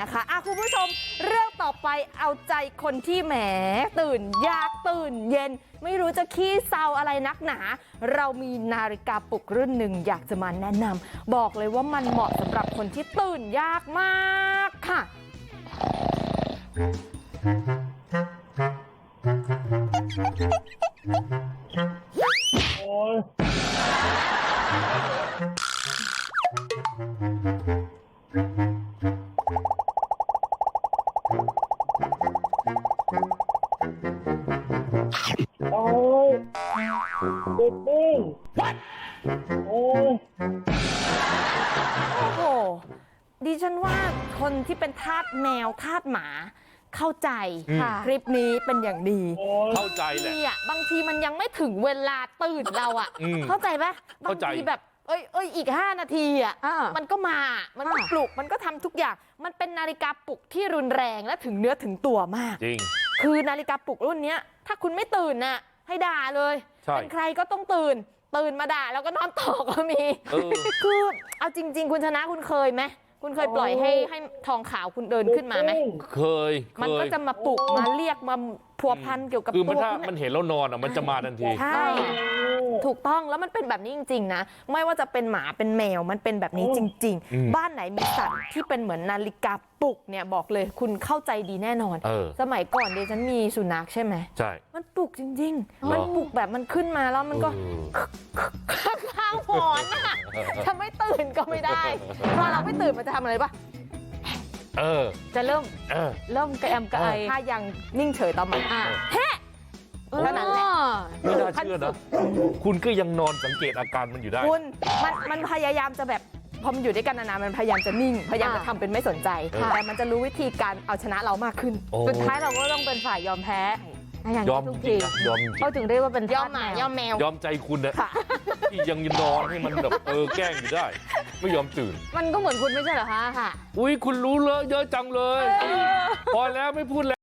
นะคะะคุณผู้ชมเรื่องต่อไปเอาใจคนที่แหมตื่นยากตื่นเย็น ไม่รู้จะขี้เศร้าอะไรนักหนา เรามีนาฬิกาปลุกรุ่นหนึ่งอยากจะมาแนะนำบอกเลยว่ามันเหมาะสำหรับคนที่ตื่นยากมากค่ะโอ้ย เด็กดิ้งโอ้ยโอ้โห ดิฉันว่าคนที่เป็นทาสแมวทาสหมา เข้าใจอืมค่ะ คลิปนี้เป็นอย่างดีโอ้ย เข้าใจแหละทีอะบางทีมันยังไม่ถึงเวลาตื่นเราอะ อืมเข้าใจปะบางเข้าใจ ทีแบบ เอ้ยเอ้ยอีก 5 นาทีอะ อ่ามันก็มา มันก็ค่ะปลุก มันก็ทำทุกอย่าง มันเป็นนาฬิกาปลุกที่รุนแรงและถึงเนื้อถึงตัวมาก จริง คือนาฬิกาปลุกรุ่นเนี้ยถ้าคุณไม่ตื่นน่ะ ให้ด่าเลยใช่เป็นใครก็ต้องตื่น ตื่นมาด่าแล้วก็นอนต่อก็มีเออคือเอาจริง ๆ คุณชนะคุณเคยไหม คุณเคยปล่อยให้ให้ทองขาวคุณเดินขึ้นมาไหมเคยมันเคก็ยจะมาปลุกมาเรียกมาพัวพันเกี่ยวกับคือมันตัวถ้าคุณมันเห็นแล้วนอนอะมันจะมาทันทีใช่ถูกต้องแล้วมันเป็นแบบนี้จริงๆนะไม่ว่าจะเป็นหมาเป็นแมวมันเป็นแบบนี้จริงอืมๆบ้านไหนมีสัตว์ที่เป็นเหมือนนาฬิกาปลุกเนี่ยบอกเลยคุณเข้าใจดีแน่นอนเออสมัยก่อนเดยวฉันมีสุนัขใช่ไหมใช่มันปลุกจริงเหรอๆมันปลุกแบบมันขึ้นมาแล้วมันก็เออข้าง พอเราไม่ตื่นมันจะทำอะไรปะเออ จะเริ่มเออ เริ่มกระแอมกระไอถ้ายังนิ่งเฉยต่อมันอะแฮะเท่านั้นแหละ ไม่น่าเชื่อนะ คุณก็ยังนอนสังเกตอาการมันอยู่ได้ คุณมันมันพยายามจะแบบพอมันอยู่ด้วยกันนานๆมันพยายามจะนิ่ง พยายามจะทำเป็นไม่สนใจเออแต่มันจะรู้วิธีการเอาชนะเรามากขึ้น โอ้สุดท้ายเราก็ต้องเป็นฝ่ายยอมแพ้อย่างยอมทุกจริทีงนะยอมจริงเขาถึงเรียกว่าเป็นยอมหมาทสแยอมแมวยอมใจคุณนะค่ะ ที่ยังนอนให้มันแบบเออแกล้งอยู่ได้ ไม่ยอมตื่น มันก็เหมือนคุณไม่ใช่เหรอคะค่ะอุ้ยคุณรู้เลอะเยอะจังเลย พอแล้วไม่พูดแล้ว